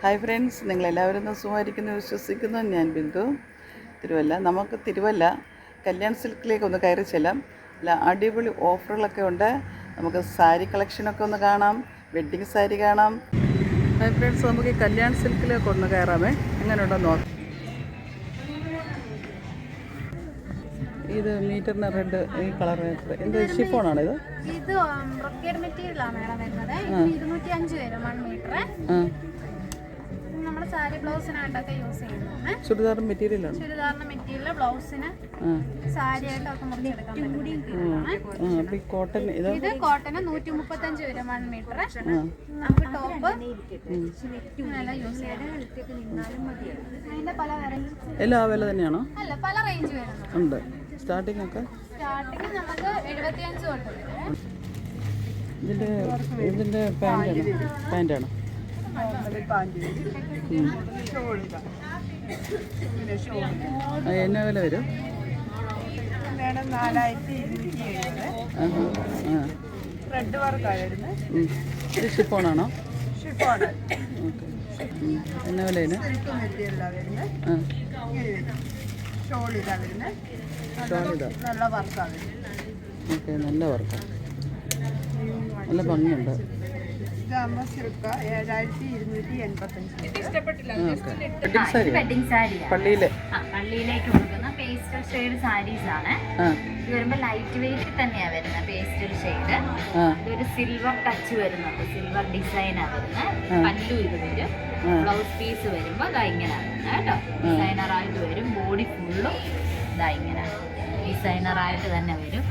Hi friends നിങ്ങളെല്ലാവരും ഒന്ന് സുഖമായിരിക്കുന്നു വിശ്വസിക്കുന്നു. ഞാൻ ബിന്ദു. തിരുവല്ല നമുക്ക് തിരുവല്ല കല്യാൺ സിൽക്കിലേക്ക് ഒന്ന് കയറി ചെല്ലാം. അല്ല അടിപൊളി ഓഫറുകളൊക്കെ ഉണ്ട്. നമുക്ക് സാരി കളക്ഷനൊക്കെ ഒന്ന് കാണാം വെഡ്ഡിങ് സാരി കാണാം. ഹായ് ഫ്രണ്ട്സ് നമുക്ക് ഈ കല്യാൺ സിൽക്കിലേക്ക് ഒന്ന് കയറാമേ. എങ്ങനെയുണ്ടോ നോക്കാം. ഇത് മീറ്ററിന് റെഡ് ഈ കളർ എന്ത് ഷിഫോണാണ് ഇത്? ഇത് മെറ്റീരിയലാണ് മേഡം വരുന്നത്. ഇരുന്നൂറ്റി അഞ്ച് വരും വൺ മീറ്റർ ആ നമ്മുടെ സാരി ബ്ലൗസിനായിട്ടൊക്കെ യൂസ് ചെയ്യുന്നത് ചുരിദാർ മെറ്റീരിയലാണ് ചുരിദാറിന് മെറ്റീരിയൽ ബ്ലൗസിന് സാരിയായിട്ടൊക്കെ മുറിച്ചെടുക്കാൻ പറ്റും ഈ കോട്ടൺ ഇത്? ഇത് കോട്ടന് നൂറ്റി മുപ്പത്തഞ്ച് വരും വൺ മീറ്റർ നമുക്ക് ടോപ്പ് യൂസ് അതിന്റെ പല വെറൈറ്റി എല്ലാം വില തന്നെയാണോ? അല്ല പല റേഞ്ച് ഉണ്ട്. സ്റ്റാർട്ടിംഗ് ഒക്കെ? സ്റ്റാർട്ടിങ് നമുക്ക് എഴുപത്തിയഞ്ച് തൊട്ട് ഇതിന്റെ ഇതിന്റെ ആണ്? പാന്റാണ് പാന്റാണ് എന്നാ വില വരും? റെഡ് ഇത് ഷിഫോണാണോ? എന്നാ വില ഇതിന് സിൽക്ക് മെറ്റീരിയലാണ് വരുന്നത് ആ. ഇങ്ങനെ വരും ഷോൾ ഇതാ വരുന്നത് ഷോൾ ഇതാ നല്ല വർക്കാണ്. ഓക്കെ നല്ല വർക്കാണ് നല്ല ഭംഗിയുണ്ട്. ഇതാകുമ്പോൾ സിൽക്ക് ഏഴായിരത്തി ഇരുന്നൂറ്റി എൺപത്തഞ്ച് ഇഷ്ടപ്പെട്ടില്ല. ഓക്കെ വെഡിങ് സാരി വെഡിങ് സാരിയാണ് പള്ളിയിലെ. ആ പള്ളിയിലേക്ക് കൊടുക്കുന്ന പേസ്റ്റൽ ഷെയ്ഡ് സാരീസ് ആണ്. ഇത് വരുമ്പോ ലൈറ്റ് വെയിറ്റ് തന്നെയാ വരുന്നത് പേസ്റ്റൽ ഷെയ്ഡ് ഇതൊരു സിൽവർ ടച്ച് വരുന്നുണ്ട്. സിൽവർ ഡിസൈനാണ് വരുന്നത്. പല്ലു ഇത് വരും. ബ്ലൗസ് പീസ് വരുമ്പോ ഇതാ ഇങ്ങനെ കേട്ടോ. ഡിസൈനർ ആയിട്ട് വരും. ബോഡി ഫുള്ളും ഇതാ ഇങ്ങനെ. ഡിസൈനർ ആയിട്ട് തന്നെ വരും.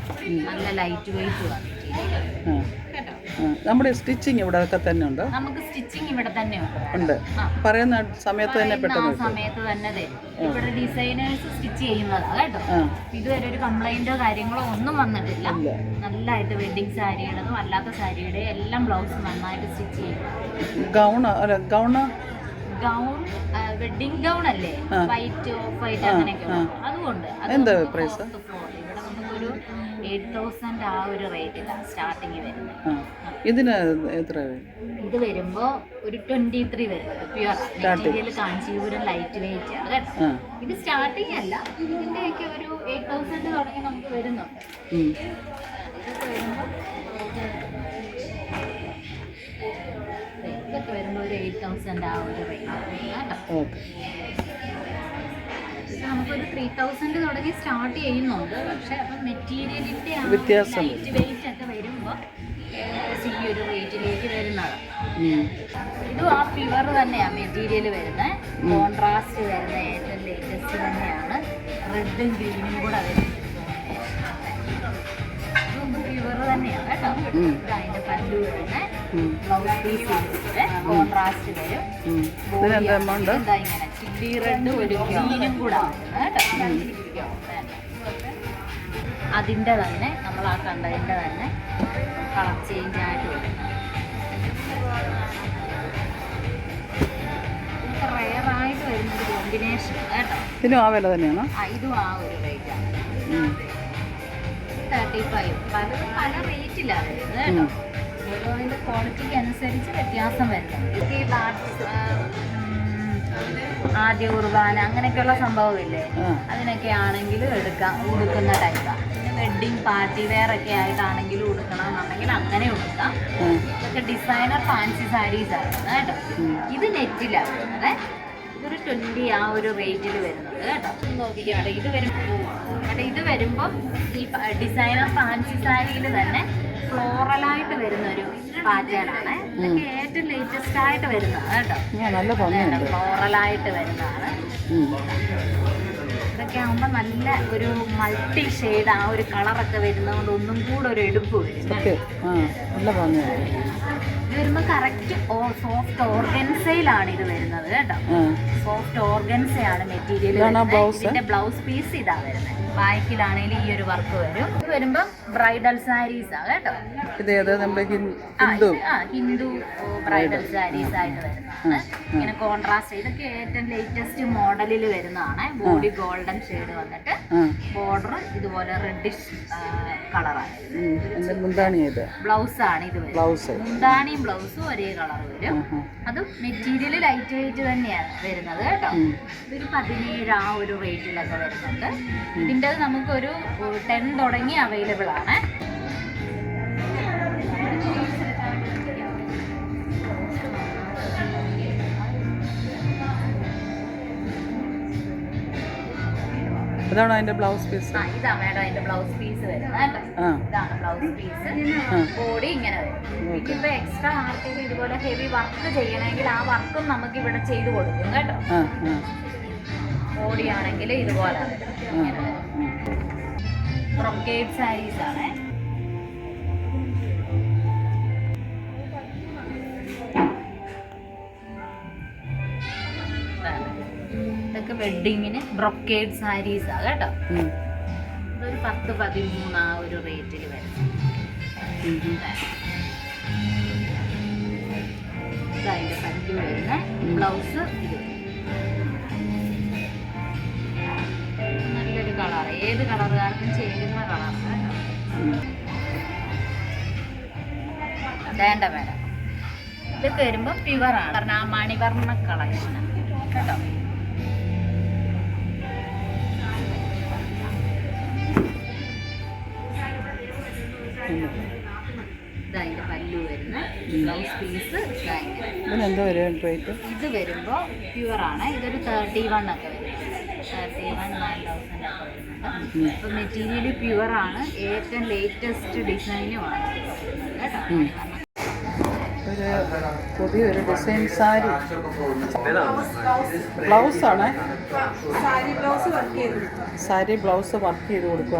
നല്ല ലൈറ്റ് വെയിറ്റ് ആ. നമ്മുടെ സ്റ്റിച്ചിങ് ഇവിടെ ഒക്കെ തന്നെ ഉണ്ട്. നമുക്ക് സ്റ്റിച്ചിങ് ഇവിടെ തന്നെ ഉണ്ട്. പറയുന്ന സമയത്ത് തന്നെ പെട്ടെന്ന് സമയത്ത് തന്നെ ഇവിടെ ഡിസൈനേഴ്സ് സ്റ്റിച്ച് ചെയ്യുന്നതാണ് കേട്ടോ. ഇതുവരെ ഒരു കംപ്ലൈന്റോ കാര്യങ്ങളോ ഒന്നും വന്നിട്ടില്ല. നല്ലതായിട്ട് വെഡിങ് സാരിയുടെതും അല്ലാത്ത സാരിയുടെ എല്ലാം ബ്ലൗസ് നന്നായിട്ട് സ്റ്റിച്ച് ചെയ്യും ഗൗൺ അല്ല ഗൗണ് ഗൗൺ വെഡിങ് ഗൗൺ അല്ലേ? വൈറ്റ് ഓഫ് വൈറ്റ് അങ്ങനെയൊക്കെ. അതുകൊണ്ട് എന്താ നമുക്ക് നമുക്കൊരു എയ്റ്റ് തൗസൻഡ് ആ ഒരു റേറ്റിലാണ് സ്റ്റാർട്ടിങ് വരുന്നത്. ആ. ഇതിന് എത്ര ഇത് വരുമ്പോൾ ഒരു ട്വന്റി ത്രീ വരുന്നത് pure material Kanchipuram light weight ആണ് കേട്ടോ. ഇത് സ്റ്റാർട്ടിങ് അല്ല. ഇതിന്റെയൊക്കെ ഒരു എയ്റ്റ് തൗസൻഡ് തുടങ്ങി നമുക്ക് വരുന്നുണ്ട്. ഇതൊക്കെ വരുമ്പോൾ ഇതൊക്കെ വരുമ്പോൾ ഒരു എയ്റ്റ് തൗസൻഡ് ആ ഒരു റേറ്റ് കേട്ടോ നമുക്കൊരു ത്രീ തൗസൻഡ് തുടങ്ങി സ്റ്റാർട്ട് ചെയ്യുന്നുണ്ട്. പക്ഷെ അപ്പം മെറ്റീരിയലിന്റെ വ്യത്യാസം വെയിറ്റ് ഒക്കെ വരുമ്പോൾ ഏകദേശം ഈ ഒരു റേറ്റിലേക്ക് വരുന്നതാണ്. ഇതും ആ പ്യുവർ തന്നെയാണ് മെറ്റീരിയൽ വരുന്നത് കോൺട്രാസ്റ്റ് വരുന്ന ഏറ്റവും ലേറ്റസ്റ്റ് തന്നെയാണ്. റെഡും ഗ്രീനും കൂടെ വരുന്നത് പ്യുവർ തന്നെയാണ്. ഇത് അതിന്റെ പല്ലു. ബ്ലൗസ് പീസ് കോൺട്രാസ്റ്റ് വരും ഉം. ഇതിനെന്താ എമൗണ്ട് എന്താ ഇങ്ങനെ ചില്ലി റെഡ് ഒരു ഗ്രീനും കൂടെ വരുന്നത് കേട്ടോ അതിന്റെ തന്നെ നമ്മൾ ആ കണ്ടതിന്റെ തന്നെ കളർ ചേഞ്ച് ആയിട്ട് വരും റയറായിട്ട് വരുന്ന കോമ്പിനേഷൻ കേട്ടോ ഇതിനും ആ വില തന്നെയാണോ ഇതും ആ ഒരു റേറ്റാണ് ഫൈവ് പലതും പല റേറ്റിലാണ് വരുന്നത് കേട്ടോ. ഓരോ അതിന്റെ ക്വാളിറ്റിക്ക് അനുസരിച്ച് വ്യത്യാസം വരുന്നുണ്ട് ഈ ബാറ്റ്സ് ആദ്യ കുർബാന അങ്ങനെയൊക്കെയുള്ള സംഭവമില്ലേ? അതിനൊക്കെ ആണെങ്കിലും എടുക്കാം ഉടുക്കുന്ന ടൈപ്പാണ് പിന്നെ വെഡ്ഡിങ് പാർട്ടി വെയർ ഒക്കെ ആയിട്ടാണെങ്കിലും ഉടുക്കണമെന്നുണ്ടെങ്കിൽ അങ്ങനെ ഉടുക്കാം. ഇതൊക്കെ ഡിസൈനർ ഫാൻസി സാരീസ് ആയിരുന്നു കേട്ടോ. ഇത് നെറ്റിലാണ് ഇതൊരു ട്വന്റി ആ ഒരു റേഞ്ചിൽ വരുന്നത് കേട്ടോ. നോക്കിക്കാട്ടെ ഇത് വരുമ്പോൾ കേട്ടോ ഇത് വരുമ്പോൾ ഈ ഡിസൈനർ ഫാൻസി സാരിയിൽ തന്നെ ഫ്ലോറലായിട്ട് വരുന്ന ഒരു പാറ്റേൺ ആണ്. ഇതൊക്കെ ഏറ്റവും ലേറ്റസ്റ്റ് ആയിട്ട് വരുന്നതാണ് കേട്ടോ. ഫ്ലോറലായിട്ട് വരുന്നതാണ്. ഇതൊക്കെ ആകുമ്പോൾ നല്ല ഒരു മൾട്ടി ഷെയ്ഡ് ആ ഒരു കളറൊക്കെ വരുന്നതുകൊണ്ട് ഒന്നും കൂടെ ഒരു എടുപ്പ് വരും. ഇത് വരുമ്പോൾ കറക്റ്റ് സോഫ്റ്റ് ഓർഗൻസയിലാണ് ഇത് വരുന്നത് കേട്ടോ. ആ ഓർഗൻസ് ആണ് മെറ്റീരിയൽ ഇതിന്റെ ബ്ലൗസ് പീസ് ഇതാ വരുന്നത്. ബാക്കിലാണെങ്കിൽ ഈ ഒരു വർക്ക് വരും. ഇത് വരുമ്പോൾ ബ്രൈഡൽ സാരീസ് ആ കേട്ടോ. ഹിന്ദു. ഹിന്ദു ബ്രൈഡൽ സാരീസ് ആയിട്ട് വരുന്നതാണ് ഇങ്ങനെ കോൺട്രാസ്റ്റ് ഇതൊക്കെ ഏറ്റവും ലേറ്റസ്റ്റ് മോഡലിൽ വരുന്നതാണ്. ബോഡി ഗോൾഡൻ ഷെയ്ഡ് വന്നിട്ട് ബോർഡർ ഇതുപോലെ റെഡിഷ് കളറാണ് ബ്ലൗസ് ആണ്. ഇത് ബ്ലൗസ് മുന്താണിയും ബ്ലൗസും ഒരേ കളർ വരും. അത് മെറ്റീരിയൽ ലൈറ്റ് വെയിറ്റ് തന്നെയാണ് വരുന്നത്. കേട്ടോ. ഉം. ഇതൊരു പതിനേഴ് ആ ഒരു റേറ്റിലൊക്കെ വരുന്നുണ്ട്. ഇതിന്റെ നമുക്കൊരു ടെൻ തുടങ്ങി അവൈലബിൾ ആണ്. അതാണോ അതിന്റെ ബ്ലൗസ് പീസ്. ഇതാ മേഡം അതിന്റെ ബ്ലൗസ് പീസ് വരുന്നത് ഇതാണ് ബ്ലൗസ് പീസ്. ബോഡി ഇങ്ങനെ വരും. ഇപ്പൊ എക്സ്ട്രാ ആർക്കെങ്കിലും ഇതുപോലെ ഹെവി വർക്ക് ചെയ്യണമെങ്കിൽ ആ വർക്കും നമുക്ക് ഇവിടെ ചെയ്ത് കൊടുക്കും കേട്ടോ. ബോഡി ആണെങ്കിൽ ഇതുപോലെ വരും. ബ്രൊക്കേഡ് സാരീസ് ആണ്. വെഡിങ്ങിന് ബ്രൊക്കേഡ് സാരീസ് ആ കേട്ടോ. ഒരു പത്ത് പതിമൂന്ന് ആ ഒരു റേറ്റിൽ വരും. പല്ലു വരുന്ന ബ്ലൗസ് ഇത്. നല്ലൊരു കളർ ഏത് കളറുകാർക്കും ചേരുന്ന കളറാണ് വേണ്ട വേണ്ട. ഇതൊക്കെ വരുമ്പോൾ പ്യുവറാണ് കാരണം ആ മണിവർണ കളക്ഷൻ കേട്ടോ. ബ്ലൗസ് പീസ് ഇതിനെന്തോ വരും റേറ്റ് ഇത് വരുമ്പോൾ പ്യുവർ ആണ്. ഇതൊരു തേർട്ടി വൺ ഒക്കെ വരും. തേർട്ടി വൺ നയൻ തൗസൻഡ് ഒക്കെ വരുന്നുണ്ട്. ഉം. അപ്പോൾ മെറ്റീരിയൽ പ്യുവറാണ് ഏറ്റവും ലേറ്റസ്റ്റ് ഡിസൈനുമാണ് കേട്ടോ. ഒരു പുതിയൊരു ഡിസൈൻ സാരി ബ്ലൗസ് ആണ്. സാരി ബ്ലൗസ് വർക്ക് ചെയ്ത് കൊടുക്കുക